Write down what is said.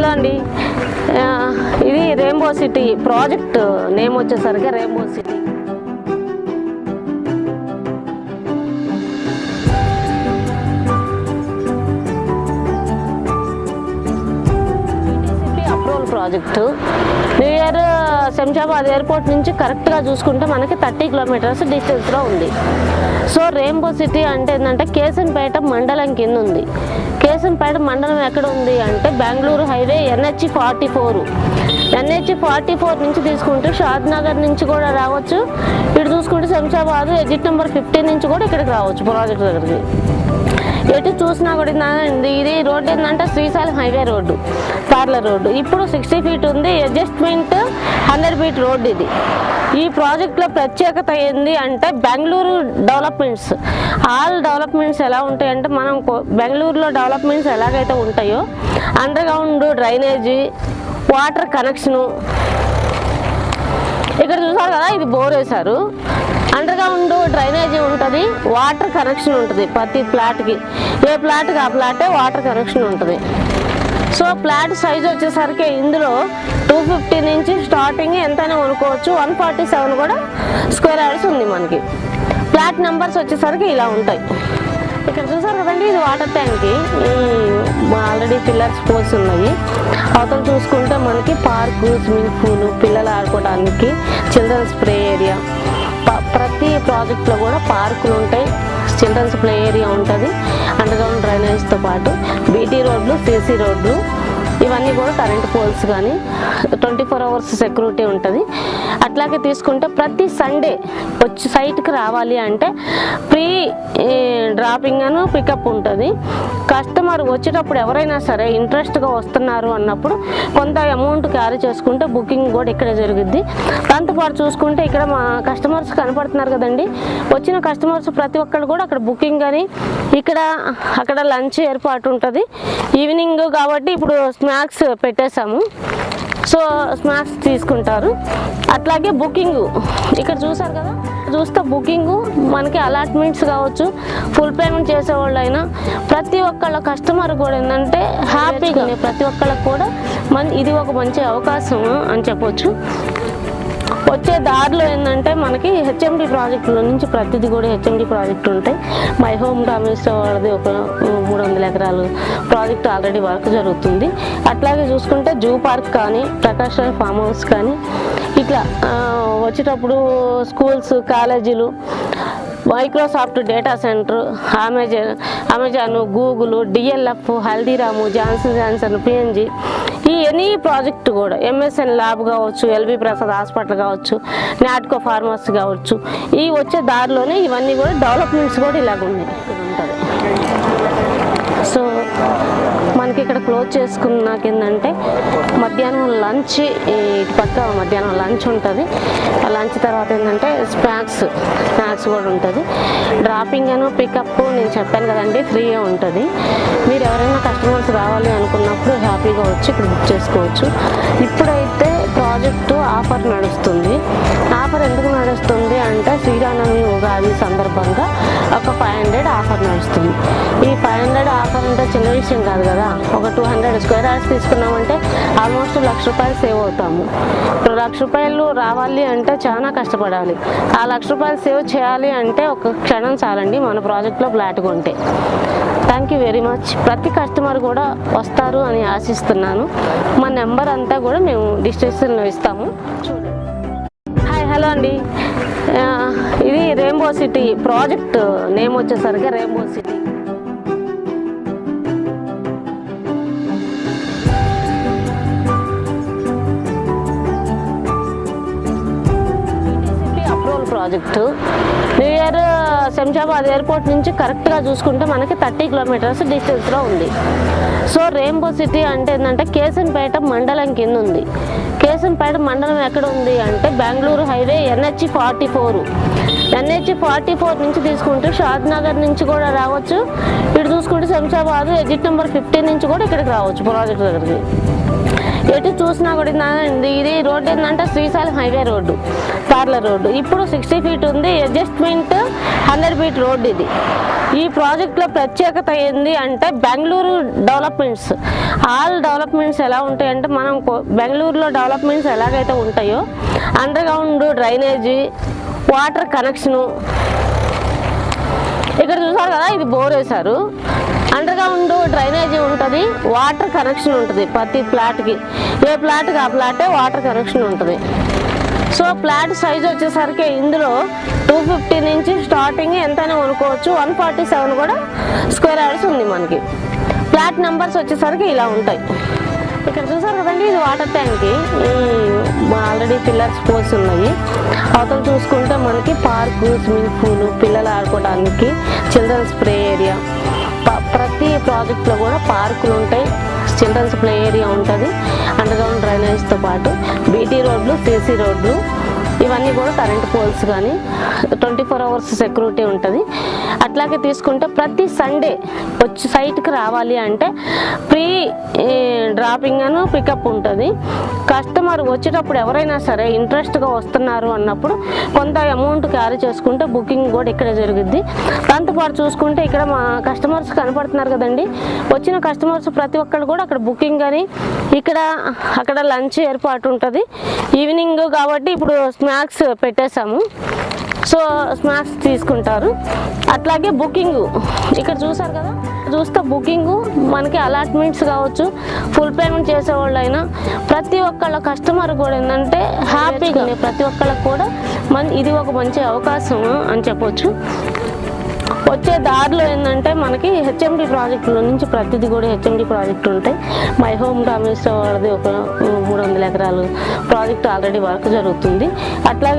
Hello అండి. ఇది rainbow city project name వచ్చేసరికి rainbow city approval project. Shamshabad airport నుంచి కరెక్ట్గా చూసుకుంటే మనకి థర్టీ కిలోమీటర్స్ డిస్టెన్స్లో ఉంది. సో రెయిన్బో సిటీ అంటే ఏంటంటే కేసన్పేట మండలం కింద ఉంది. కేసన్పేట మండలం ఎక్కడ ఉంది అంటే Bengaluru highway NH forty four. NH forty four నుంచి తీసుకుంటే షాద్ నగర్ నుంచి కూడా రావచ్చు. ఇటు చూసుకుంటే శంషాబాద్ ఎగ్జిట్ నెంబర్ ఫిఫ్టీన్ నుంచి కూడా ఇక్కడికి రావచ్చు ప్రాజెక్ట్ దగ్గరికి. ఎటు చూసినా కూడా ఇది- ఇది ఏంటంటే Srisailam highway road parallel road. ఇప్పుడు సిక్స్టీ ఫీట్ ఉంది అడ్జస్ట్మెంట్ హండ్రెడ్ ఫీట్ రోడ్డు ఇది. ఈ ప్రాజెక్ట్లో ప్రత్యేకత ఏంది అంటే బెంగళూరు డెవలప్మెంట్స్. ఆల్ డెవలప్మెంట్స్ ఎలా ఉంటాయంటే మనం కో- బెంగళూరులో డెవలప్మెంట్స్ ఎలాగైతే ఉంటాయో underground drainage water connection. ఇక్కడ చూసారు కదా ఇది బోర్ వేశారు. అండర్ గ్రౌండ్ డ్రైనేజీ ఉంటుంది వాటర్ కనెక్షన్ ఉంటుంది ప్రతి ప్లాట్కి ఏ ప్లాట్కి ఆ ప్లాటే వాటర్ కనెక్షన్ ఉంటుంది. సో ప్లాట్ సైజ్ వచ్చేసరికి ఇందులో టూ ఫిఫ్టీ నుంచి స్టార్టింగ్ ఎంతైనా కొనుక్కోవచ్చు వన్ ఫార్టీ సెవెన్ కూడా స్క్వేర్ యార్డ్స్ ఉంది మనకి. ప్లాట్ నెంబర్స్ వచ్చేసరికి ఇలా ఉంటాయి. ఇక్కడ చూసారు కదండి ఇది వాటర్ ట్యాంక్. ఆల్రెడీ పిల్లర్స్ పోసి ఉన్నాయి. అవతల చూసుకుంటే మనకి పార్కు స్విమ్మింగ్ పూల్ పిల్లలు ఆడుకోవడానికి చిల్డ్రన్స్ ప్లే ఏరియా. ప్రతి ప్రాజెక్ట్లో కూడా పార్కులు ఉంటాయి. చిల్డ్రన్స్ ప్లే ఏరియా ఉంటుంది. అండర్గ్రౌండ్ డ్రైనేజ్తో పాటు బీటీ రోడ్లు సీసీ రోడ్లు ఇవన్నీ కూడా కరెంట్ పోల్స్ కానీ ట్వంటీ ఫోర్ అవర్స్ సెక్యూరిటీ ఉంటుంది. అట్లాగే తీసుకుంటే ప్రతి సండే వచ్చి సైట్కి రావాలి అంటే ప్రీ డ్రాపింగ్ అను పికప్ ఉంటుంది. కస్టమర్ వచ్చేటప్పుడు ఎవరైనా సరే ఇంట్రెస్ట్గా వస్తున్నారు అన్నప్పుడు కొంత అమౌంట్ క్యారీ చేసుకుంటే బుకింగ్ కూడా ఇక్కడే జరుగుద్ది. దాంతోపాటు చూసుకుంటే ఇక్కడ మా కస్టమర్స్ కనపడుతున్నారు కదండి. వచ్చిన కస్టమర్స్ ప్రతి ఒక్కరు కూడా అక్కడ బుకింగ్ అని ఇక్కడ అక్కడ లంచ్ ఏర్పాటు ఉంటుంది. ఈవినింగ్ కాబట్టి ఇప్పుడు స్నాక్స్ పెట్టేశాము. సో స్నాక్స్ తీసుకుంటారు. అట్లాగే బుకింగ్ ఇక్కడ చూసారు కదా? చూస్తే బుకింగ్ మనకి అలాట్మెంట్స్ కావచ్చు ఫుల్ పేమెంట్ చేసేవాళ్ళు అయినా ప్రతి ఒక్కళ్ళ కస్టమర్ కూడా ఏంటంటే హ్యాపీగా ప్రతి ఒక్కళ్ళకి కూడా మన ఇది ఒక మంచి అవకాశం అని చెప్పొచ్చు. వచ్చే దారిలో ఏంటంటే మనకి హెచ్ఎండి ప్రాజెక్టుల నుంచి ప్రతిదీ కూడా హెచ్ఎండి ప్రాజెక్టులు ఉంటాయి. మై హోమ్ రామేశ్వర వాళ్ళది ఒక మూడు వందల ఎకరాలు ప్రాజెక్ట్ ఆల్రెడీ వర్క్ జరుగుతుంది. అట్లాగే చూసుకుంటే జూ పార్క్ కానీ ప్రకాష్ రాయ్ ఫామ్ హౌస్ కానీ ఇట్లా వచ్చేటప్పుడు స్కూల్స్ కాలేజీలు Microsoft data center Amazon Amazon Google DLF Haldiram Johnson Johnson P N G ఈ ఎనీ ప్రాజెక్ట్ కూడా ఎంఎస్ఎన్ ల్యాబ్ కావచ్చు ఎల్వి ప్రసాద్ హాస్పిటల్ కావచ్చు నాట్కో ఫార్మసీ కావచ్చు ఈ వచ్చే దారిలోనే ఇవన్నీ కూడా డెవలప్మెంట్స్ కూడా ఇలాగ ఉన్నాయి సో మనకి ఇక్కడ క్లోజ్ చేసుకున్నాక ఏంటంటే మధ్యాహ్నం లంచ్ ఇటు పక్క మధ్యాహ్నం లంచ్ ఉంటుంది. ఆ లంచ్ తర్వాత ఏంటంటే స్నాక్స్ స్నాక్స్ కూడా ఉంటుంది. డ్రాపింగ్ అను పికప్ నేను చెప్పాను కదండి ఫ్రీగా ఉంటుంది. మీరు ఎవరైనా కస్టమర్స్ రావాలి అనుకున్నప్పుడు హ్యాపీగా వచ్చి ఇక్కడ బుక్ చేసుకోవచ్చు. ఇప్పుడైతే ప్రాజెక్టు ఆఫర్ నడుస్తుంది. ఆఫర్ ఎందుకు నడుస్తుంది అంటే శ్రీరామనవమి ఉగాది సందర్భంగా ఒక ఫైవ్ హండ్రెడ్ ఆఫర్ నడుస్తుంది. ఈ ఫైవ్ హండ్రెడ్ ఆఫర్ అంటే చిన్న విషయం కాదు కదా. ఒక టూ హండ్రెడ్ స్క్వేర్ యార్డ్స్ తీసుకున్నామంటే ఆల్మోస్ట్ లక్ష రూపాయలు సేవ్ అవుతాము. ఇప్పుడు లక్ష రూపాయలు రావాలి అంటే చాలా కష్టపడాలి. ఆ లక్ష రూపాయలు సేవ్ చేయాలి అంటే ఒక క్షణం చాలండి మన ప్రాజెక్ట్లో ఫ్లాట్ కొంటే. థ్యాంక్ యూ వెరీ మచ్ ప్రతి కస్టమర్ కూడా వస్తారు అని ఆశిస్తున్నాను. మా నెంబర్ అంతా కూడా మేము డిస్క్రిప్షన్లో ఇస్తాము. చూడండి. హాయ్ హలో అండి. ఇది రెయిన్బో సిటీ ప్రాజెక్ట్ నేమ్ వచ్చేసరికి rainbow city project. New year uh, Shamshabad airport నుంచి కరెక్ట్గా చూసుకుంటే మనకి థర్టీ కిలోమీటర్స్ డిస్టెన్స్లో ఉంది. సో రెయిన్బో సిటీ అంటే ఏంటంటే కేసన్పేట మండలం కింద ఉంది కేసన్పేట మండలం ఎక్కడ ఉంది అంటే Bengaluru highway NH forty four. NH forty four నుంచి తీసుకుంటే షాద్ నగర్ నుంచి కూడా రావచ్చు. ఇటు చూసుకుంటే శంషాబాద్ ఎగ్జిట్ నెంబర్ ఫిఫ్టీన్ నుంచి కూడా ఇక్కడికి రావచ్చు ప్రాజెక్ట్ దగ్గరికి. ఎటు చూసినా కూడా ఇది- ఇది ఏంటంటే Srisailam highway road parallel road. ఇప్పుడు సిక్స్టీ ఫీట్ ఉంది అడ్జస్ట్మెంట్ హండ్రెడ్ ఫీట్ రోడ్డు ఇది. ఈ ప్రాజెక్ట్లో ప్రత్యేకత ఏంది అంటే బెంగళూరు డెవలప్మెంట్స్. ఆల్ డెవలప్మెంట్స్ ఎలా ఉంటాయంటే మనం కో- బెంగళూరులో డెవలప్మెంట్స్ ఎలాగైతే ఉంటాయో underground drainage water connection. ఇక్కడ చూసారు కదా ఇది బోర్ వేశారు. అండర్గ్రౌండ్ డ్రైనేజీ ఉంటుంది వాటర్ కనెక్షన్ ఉంటుంది ప్రతి ప్లాట్కి ఏ ప్లాట్కి ఆ ప్లాటే వాటర్ కనెక్షన్ ఉంటుంది. సో ప్లాట్ సైజ్ వచ్చేసరికి ఇందులో టూ ఫిఫ్టీ నుంచి స్టార్టింగ్ ఎంతైనా కొనుక్కోవచ్చు వన్ ఫార్టీ సెవెన్ కూడా స్క్వేర్ యార్డ్స్ ఉంది మనకి. ప్లాట్ నెంబర్స్ వచ్చేసరికి ఇలా ఉంటాయి. ఇక్కడ చూసారు కదండి ఇది water tank. Already pillars poles ఉన్నాయి. అవతల చూసుకుంటే మనకి పార్కు స్విమ్మింగ్ పూల్ పిల్లలు ఆడుకోవడానికి చిల్డ్రన్స్ ప్రే ఏరియా. ప్రతి ప్రాజెక్ట్లో కూడా పార్కులు ఉంటాయి చిల్డ్రన్స్ ప్లే ఏరియా ఉంటుంది అండర్గ్రౌండ్ డ్రైనేజ్తో పాటు బీటీ రోడ్లు సీసీ రోడ్లు ఇవన్నీ కూడా కరెంట్ పోల్స్ కానీ ట్వంటీ ఫోర్ అవర్స్ సెక్యూరిటీ ఉంటుంది. అట్లాగే తీసుకుంటే ప్రతి సండే వచ్చి సైట్కి రావాలి అంటే ప్రీ డ్రాపింగ్ అను పికప్ ఉంటుంది. కస్టమర్ వచ్చేటప్పుడు ఎవరైనా సరే ఇంట్రెస్ట్గా వస్తున్నారు అన్నప్పుడు కొంత అమౌంట్ క్యారీ చేసుకుంటే బుకింగ్ కూడా ఇక్కడే జరుగుద్ది. దాంతోపాటు చూసుకుంటే ఇక్కడ మా కస్టమర్స్ కనపడుతున్నారు కదండి. వచ్చిన కస్టమర్స్ ప్రతి ఒక్కరు కూడా అక్కడ బుకింగ్ అని ఇక్కడ అక్కడ లంచ్ ఏర్పాటు ఉంటుంది. ఈవినింగ్ కాబట్టి ఇప్పుడు స్నాక్స్ పెట్టేశాము. సో స్నాక్స్ తీసుకుంటారు. అట్లాగే బుకింగ్ ఇక్కడ చూసారు కదా? చూస్తే బుకింగ్ మనకి అలాట్మెంట్స్ కావచ్చు ఫుల్ పేమెంట్ చేసేవాళ్ళైనా ప్రతి ఒక్కళ్ళ కస్టమర్ కూడా ఏంటంటే హ్యాపీగా ప్రతి ఒక్కళ్ళకి కూడా మన ఇది ఒక మంచి అవకాశం అని చెప్పొచ్చు. వచ్చే దారిలో ఏంటంటే మనకి హెచ్ఎండి ప్రాజెక్టుల నుంచి ప్రతిదీ కూడా హెచ్ఎండి ప్రాజెక్ట్ ఉంటాయి. మై హోమ్ రామేశ్వర వాళ్ళది ఒక మూడు వందల ఎకరాలు ప్రాజెక్ట్ ఆల్రెడీ వర్క్ జరుగుతుంది. అట్లాగే